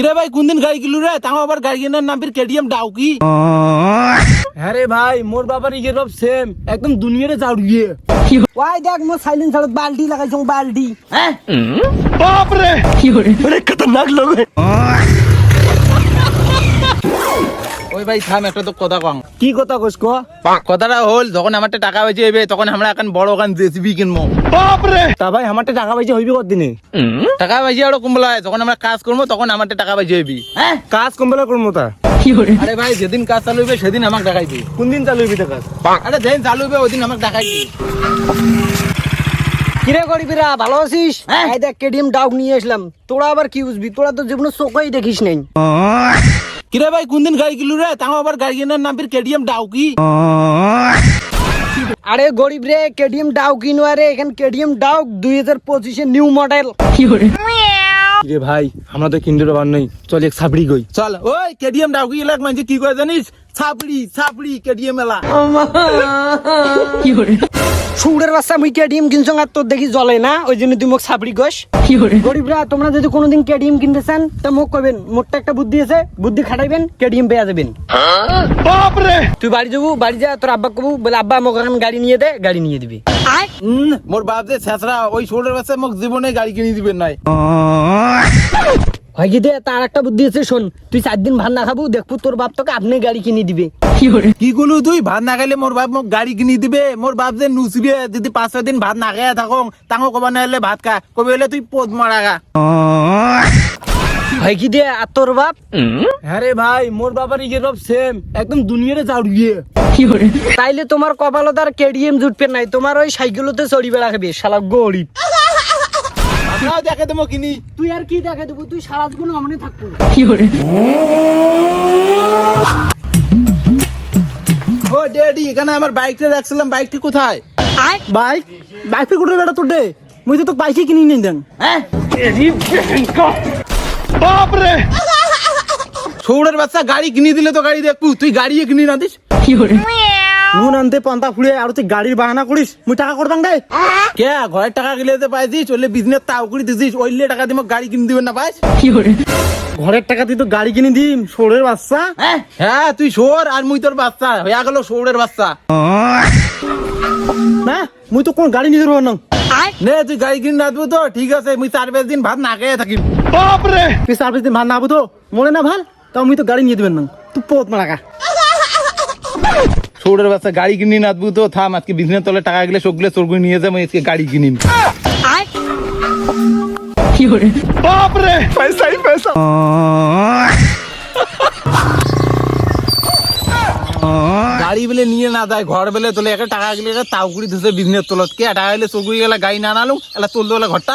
কিরে ভাই কোনদিন গাড়ি কিনলু রে? তাও আবার গাড়ি কেনার নাম ফির কেটিএম ডাউকি হ্যাঁ রে ভাই মোর বাবার ইয়ে সব সেম একদম দুনিয়ারে জাউড়িয়ে ওই দেখ মোর সাইলেন্সারত বালতি লাগাইছ বালতি হ্যাঁ? ওই ভাই থাম একটা তো কথা কম কি কথা কস ক কথাটা হল যখন আমার টাকা বেঁচে যাবে তখন আমরা এখন বড় ওখান জেসিবি কিনবো। তা ভাই আমারটা টাকা পয়সা হইবি কতদিনে? টাকা বেঁচে আরও কম হয় যখন আমরা কাজ করব তখন আমার টাকা বেঁচে যাবি হ্যাঁ? কাজ কমবেলা করব তা? আরে ভাই যেদিন কাজ চালু হবে সেদিন আমাকে দেখাইবি কোন দিন চালু হইবি কাজ? আরে যেদিন চালু হবে ওই দিন আমাকে দেখাইবি কিরে গরিবিরা ভালো আছিস? হ্যাঁ? এই দেখ কেডিএম ডাউক নিয়ে আসলাম। তোরা আবার কি বুঝবি? তোরা তো জীবনে চোখই দেখিস নাই। কিরে ভাই কোনদিন গাড়ি কিনলু রে? তাও আবার গাড়ি কেনার নাম ফির কেটিএম ডাউকি। আরে গরিব রে কেডিএম ডাউক কিনো আরে এখানে কেডিএম ডাউক দুই হাজার পঁচিশের নিউ মডেল। কি রে ভাই আমরা তো কিনতে পার নাই। চল এক সাবড়ি গই চল ওই কেটিএম ডাউকি এলাক মানে কি করে জানিস? ছাপড়ি ছাপড়ি কেটিএম এলা। সুরের বাচ্চা মুই কেডিএম কিনছো আর তোর দেখি জ্বলে না ওই জন্য তুই মোক সাবড়ি গস গরিবরা তোমরা যদি কোনোদিন কেডিএম কিনতে চান তা মোক কবেন মোরটা একটা বুদ্ধি আছে বুদ্ধি খাটাইবেন কেডিএম পেয়ে যাবেন। তুই বাড়ি যাব বাড়ি যা তোর আব্বা কবু বলে আব্বা মোক এখন গাড়ি নিয়ে দে গাড়ি নিয়ে দিবি। হুম, মোর বাপ যে ছেঁচড়া ওই ষোলোর বাচ্চা মোক জীবনে গাড়ি কিনে দিবেন নাই। হয় কি দে তার একটা বুদ্ধি আছে শোন তুই চার দিন ভাত না খাব দেখব তোর বাপ তোকে আপনি গাড়ি কিনে দিবে। কি করলু তুই? ভাত না খাইলে মোর বাপ মোক গাড়ি কিনি দিবে। মোর বাপ যে নুচবে যদি পাঁচ ছয় দিন ভাত না খাইয়া থাকো তাঙ্গো কবা না হলে ভাত খা। কবে হলে তুই পোদ মারা গা হয় কি দে আর তোর বাপ? হ্যাঁ রে ভাই মোর বাবার ইয়ে সব সেম একদম দুনিয়ারে জাউড়িয়ে তাইলে তোমার কপালত আর কেডিএম জুটবে নাই তোমার ওই সাইকেলতে চড়ি বেড়া খাবি শালা গরিব আপনাও দেখে দেবো কিনি। তুই আর কি দেখা দেবো তুই সারা জীবন আমনে থাকব ও ড্যাডি এখানে আমার বাইকটা রাখছিলাম। বাইকটি কোথায়? বাইক বাইকটি কোথায় বেটা বেড়া তোর দে মুই তো তোর বাইকই কিনি নিন দেন। হ্যাঁ? ছোড়ের বাচ্চা গাড়ি কিনে দিলে তো গাড়ি দেখবু। তুই গাড়ি কিনে না দিস। নুন আনতে পান্তা ফুড়ে আর তুই গাড়ির বাহানা করিস মুই টাকা করতাম দে কে ঘরের টাকা গেলে পাইছিস? ওইলে বিজনেস তাও করে দিছিস ওইলে টাকা দিয়ে মোক গাড়ি কিনে দিবেন না পাইস? ঘরের টাকা তুই তো গাড়ি কিনে দিম সোরের বাচ্চা। হ্যাঁ? তুই সোর আর মুই তোর বাচ্চা। হয়ে গেল সৌরের বাচ্চা। না মুই তো কোন গাড়ি নিতে পারব না। নে তুই গাড়ি কিনে না তো ঠিক আছে মুই চার পাঁচ দিন ভাত না খেয়ে থাকিম। তুই সার্ভিস দিন ভাত না তো মনে না ভালো? তাও মুই তো গাড়ি নিয়ে দিবেন না। তুই পোত মারাকা সৌরের বাচ্চা গাড়ি কিনি না দেবো তো থাম আজকে বিজনেস তলে টাকা গেলে সবগুলো চোর করে নিয়ে যাব আজকে গাড়ি কিনিম গাড়ি বেলে নিয়ে না দেয় ঘর বেলে তোলে একটা টাকা গেলে তাও করে দিছে বিজনেস তোলত কে টাকা গেলে চোর করে গেলে গাড়ি না নালুম এলা চলতে বলে ঘরটা।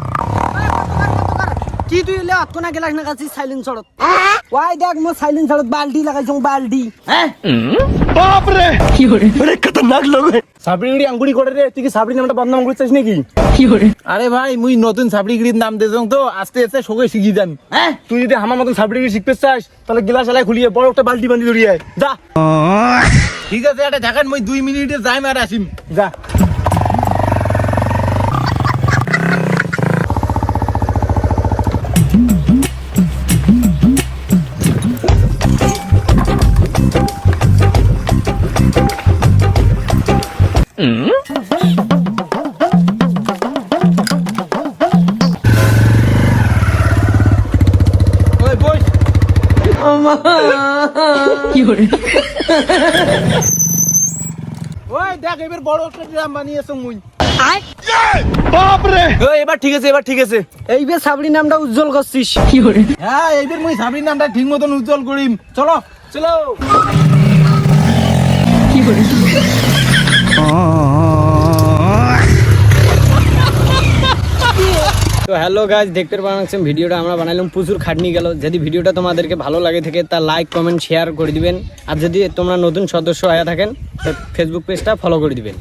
তুই এলে আত্ম না গেলাস না কাছি সাইলেন্স সড়ক ওই দেখ মো সাইলেন্স সড়ক বালতি লাগাইছ হ্যাঁ আরে খতরনাক লোক সাবরি গড়ি আঙ্গুড়ি করে রে তুই কি সাবরি নামটা বদনাম নাকি? আরে ভাই মুই নতুন সাবড়ি গিরির নাম দিয়েছ তো আস্তে আস্তে সঙ্গে শিখি যান হ্যাঁ তুই যদি আমার মতন সাবরি গড়ি শিখতে চাস তাহলে গিলাস এলাই খুলিয়ে বড় একটা বালতি বান্ধি ধরিয়ে। যা। ঠিক আছে এটা দেখেন মুই দুই মিনিটে যাই মার আসিম। যা। ওই দেখ এবার বড় একটা ড্রাম বানিয়েছ মুই। ওই, এবার ঠিক আছে এবার ঠিক আছে। সাবরি নামটা উজ্জ্বল করছিস। হ্যাঁ এইবার মুই সাবরির নামটা ঠিক মতন উজ্জ্বল করিম। চলো। চলো। তো হ্যালো গাছ দেখতে পাচ্ছেন ভিডিওটা আমরা বানাইলাম, প্রচুর খাটনি গেল। যদি ভিডিওটা তোমাদেরকে ভালো লাগে থেকে, তা লাইক কমেন্ট শেয়ার করে দিবেন। আর যদি তোমরা নতুন সদস্য হয়ে থাকেন, তো ফেসবুক পেজটা ফলো করে দিবেন।